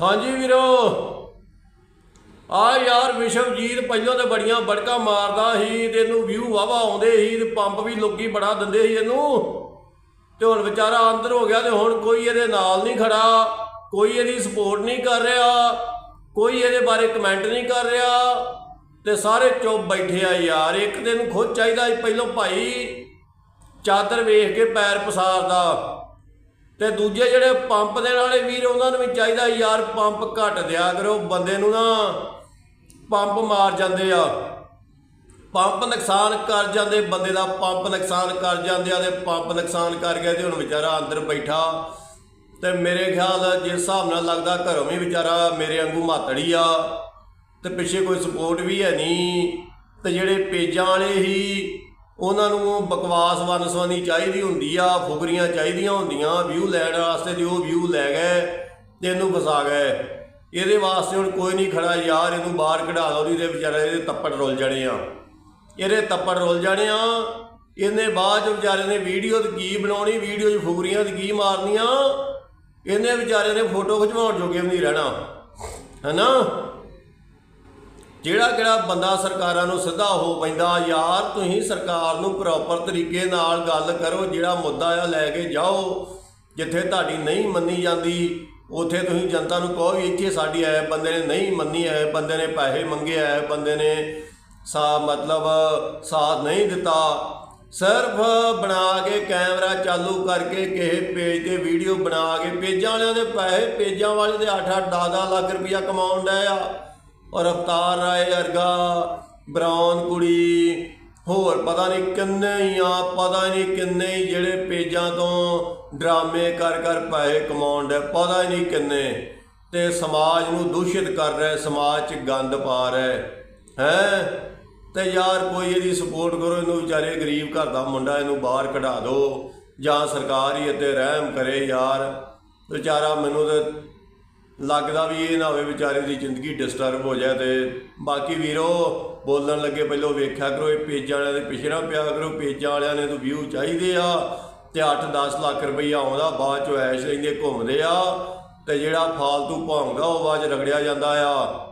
ਹਾਂਜੀ ਵੀਰੋ। ਆ ਯਾਰ ਵਿਸ਼ਵਜੀਤ ਪਹਿਲਾਂ ਤੇ ਬੜੀਆਂ ਬੜਕਾ ਮਾਰਦਾ ਸੀ ਤੇ ਇਹਨੂੰ ਵਿਊ ਵਾਵਾ ਆਉਂਦੇ ਸੀ ਤੇ ਪੰਪ ਵੀ ਲੋਕੀ ਬੜਾ ਦਿੰਦੇ ਸੀ ਇਹਨੂੰ। ਤੇ ਹੁਣ ਵਿਚਾਰਾ ਅੰਦਰ ਹੋ ਗਿਆ ਤੇ ਹੁਣ ਕੋਈ ਇਹਦੇ ਨਾਲ ਨਹੀਂ ਖੜਾ, ਕੋਈ ਇਹਦੀ ਸਪੋਰਟ ਨਹੀਂ ਕਰ ਰਿਹਾ, ਕੋਈ ਇਹਦੇ ਬਾਰੇ ਕਮੈਂਟ ਨਹੀਂ ਕਰ ਰਿਹਾ। ਤੇ ਸਾਰੇ ਚੁੱਪ ਬੈਠੇ ਆ ਯਾਰ, ਇੱਕ ਦਿਨ ਖੁਦ ਚਾਹੀਦਾ ਸੀ ਪਹਿਲਾਂ ਭਾਈ ਚਾਦਰ ਵੇਖ ਕੇ ਪੈਰ ਪਸਾਰਦਾ। ਤੇ ਦੂਜੇ ਜਿਹੜੇ ਪੰਪ ਦੇਣ ਵਾਲੇ ਵੀਰ, ਉਹਨਾਂ ਨੂੰ ਵੀ ਚਾਹੀਦਾ ਯਾਰ ਪੰਪ ਘੱਟ ਦਿਆ ਕਰੋ, ਬੰਦੇ ਨੂੰ ਨਾ ਪੰਪ ਮਾਰ ਜਾਂਦੇ ਆ। ਪੰਪ ਨੁਕਸਾਨ ਕਰ ਜਾਂਦੇ, ਬੰਦੇ ਦਾ ਪੰਪ ਨੁਕਸਾਨ ਕਰ ਜਾਂਦੇ ਆ ਤੇ ਪੰਪ ਨੁਕਸਾਨ ਕਰ ਗਿਆ ਤੇ ਹੁਣ ਵਿਚਾਰਾ ਅੰਦਰ ਬੈਠਾ। ਤੇ ਮੇਰੇ ਖਿਆਲ ਜਿਸ ਹਿਸਾਬ ਨਾਲ ਲੱਗਦਾ ਘਰੋਂ ਵੀ ਵਿਚਾਰਾ ਮੇਰੇ ਵਾਂਗੂ ਮਾਤੜੀ ਆ, ਤੇ ਪਿੱਛੇ ਕੋਈ ਸਪੋਰਟ ਵੀ ਹੈ ਨਹੀਂ। ਤੇ ਜਿਹੜੇ ਪੇਜਾਂ ਵਾਲੇ ਹੀ ਉਹਨਾਂ ਨੂੰ ਬਕਵਾਸ ਵਨਸਵਨੀ ਚਾਹੀਦੀ ਹੁੰਦੀ ਆ, ਫੁਗਰੀਆਂ ਚਾਹੀਦੀਆਂ ਹੁੰਦੀਆਂ ਵਿਊ ਲੈਣ ਵਾਸਤੇ ਤੇ ਉਹ ਵਿਊ ਲੈ ਗਏ ਤੇ ਇਹਨੂੰ ਫਸਾ ਗਏ। ਇਹਦੇ ਵਾਸਤੇ ਹੁਣ ਕੋਈ ਨਹੀਂ ਖੜਾ ਯਾਰ, ਇਹਨੂੰ ਬਾਹਰ ਕਢਾ ਲਓ ਨਹੀਂ ਤੇ ਵਿਚਾਰੇ ਇਹਦੇ ਤੱਪੜ ਰੁੱਲ ਜਾਣੇ ਆ। ਇਹਦੇ ਤੱਪੜ ਰੁੱਲ ਜਾਣੇ ਆ, ਇਹਨੇ ਬਾਅਦ ਚ ਵਿਚਾਰੇ ਨੇ ਵੀਡੀਓ ਤੇ ਕੀ ਬਣਾਉਣੀ ਵੀਡੀਓ 'ਚ ਫੁਗਰੀਆਂ ਤੇ ਕੀ ਮਾਰਨੀਆਂ, ਇਹਨੇ ਵਿਚਾਰੇ ਨੇ ਫੋਟੋ ਖਿਚਵਾਉਣ ਜੋਗੇ ਵੀ ਨਹੀਂ ਰਹਿਣਾ। ਹੈਨਾ? ਜਿਹੜਾ ਕਿਹੜਾ ਬੰਦਾ ਸਰਕਾਰਾਂ ਨੂੰ ਸਿੱਧਾ ਹੋ ਪੈਂਦਾ, ਯਾਰ ਤੁਸੀਂ ਸਰਕਾਰ ਨੂੰ ਪ੍ਰੋਪਰ ਤਰੀਕੇ ਨਾਲ ਗੱਲ ਕਰੋ, ਜਿਹੜਾ ਮੁੱਦਾ ਆ ਲੈ ਕੇ ਜਾਓ। ਜਿੱਥੇ ਤੁਹਾਡੀ ਨਹੀਂ ਮੰਨੀ ਜਾਂਦੀ, ਉਥੇ ਤੁਸੀਂ ਜਨਤਾ ਨੂੰ ਕਹੋ ਵੀ ਇੱਥੇ ਸਾਡੀ ਐ ਬੰਦੇ ਨੇ ਨਹੀਂ ਮੰਨੀ ਹੈ ਬੰਦੇ ਨੇ ਪੈਸੇ ਮੰਗੇ ਹੈ ਬੰਦੇ ਨੇ ਸਾ ਮਤਲਬ ਸਾਥ ਨਹੀਂ ਦਿੱਤਾ। ਸਿਰਫ ਬਣਾ ਕੇ ਕੈਮਰਾ ਚਾਲੂ ਕਰਕੇ ਕਿਸੇ ਪੇਜ ਤੇ ਵੀਡੀਓ ਬਣਾ ਕੇ, ਪੇਜਾਂ ਵਾਲਿਆਂ ਦੇ ਪੈਸੇ, ਪੇਜਾਂ ਵਾਲੇ ਦੇ 8-8 10 ਲੱਖ ਰੁਪਇਆ ਕਮਾਉਣ ਡਏ ਆ। ਔਰ ਅਵਤਾਰ ਰਾਏ ਅਰਗਾ ਬ੍ਰਾਊਨ ਕੁੜੀ, ਹੋਰ ਪਤਾ ਨਹੀਂ ਕਿੰਨੇ ਹੀ ਆ, ਪਤਾ ਨਹੀਂ ਕਿੰਨੇ ਹੀ ਜਿਹੜੇ ਪੇਜਾਂ ਤੋਂ ਡਰਾਮੇ ਕਰ ਕਰ ਪੈਸੇ ਕਮਾਉਣ ਦੇ ਪਤਾ ਹੀ ਨਹੀਂ ਕਿੰਨੇ। ਤੇ ਸਮਾਜ ਨੂੰ ਦੂਸ਼ਿਤ ਕਰ ਰਿਹਾ, ਸਮਾਜ 'ਚ ਗੰਦ ਪਾ ਰਿਹਾ ਹੈ। ਤੇ ਯਾਰ ਕੋਈ ਇਹਦੀ ਸਪੋਰਟ ਕਰੋ, ਇਹਨੂੰ ਵਿਚਾਰੇ ਗਰੀਬ ਘਰ ਦਾ ਮੁੰਡਾ ਇਹਨੂੰ ਬਾਹਰ ਕਢਾ ਦਿਓ, ਜਾਂ ਸਰਕਾਰ ਹੀ ਇੱਥੇ ਰਹਿਮ ਕਰੇ ਯਾਰ। ਵਿਚਾਰਾ ਮੈਨੂੰ ਤੇ ਲੱਗਦਾ ਵੀ ਇਹ ਨਾ ਹੋਵੇ ਵਿਚਾਰੇ ਦੀ ਜ਼ਿੰਦਗੀ ਡਿਸਟਰਬ ਹੋ ਜਾਏ ਤੇ ਬਾਕੀ ਵੀਰੋ, ਬੋਲਣ ਲੱਗੇ ਪਹਿਲਾਂ ਵੇਖਿਆ ਕਰੋ, ਇਹ ਪੇਜਾਂ ਵਾਲਿਆਂ ਦੇ ਪਿੱਛੇ ਨਾ ਪਿਆ ਕਰੋ, ਪੇਜਾਂ ਵਾਲਿਆਂ ਨੇ ਤਾਂ ਵਿਊ ਚਾਹੀਦੇ ਆ ਤੇ 8-10 ਲੱਖ ਰੁਪਈਆ ਆਉਂਦਾ, ਬਾਅਦ 'ਚ ਐਸ਼ ਲੈਂਦੇ, ਘੁੰਮਦੇ ਆ ਤੇ ਜਿਹੜਾ ਫਾਲਤੂ ਭੌਂਗਾ ਉਹ ਬਾਅਦ ਚ ਰਗੜਿਆ ਜਾਂਦਾ ਆ।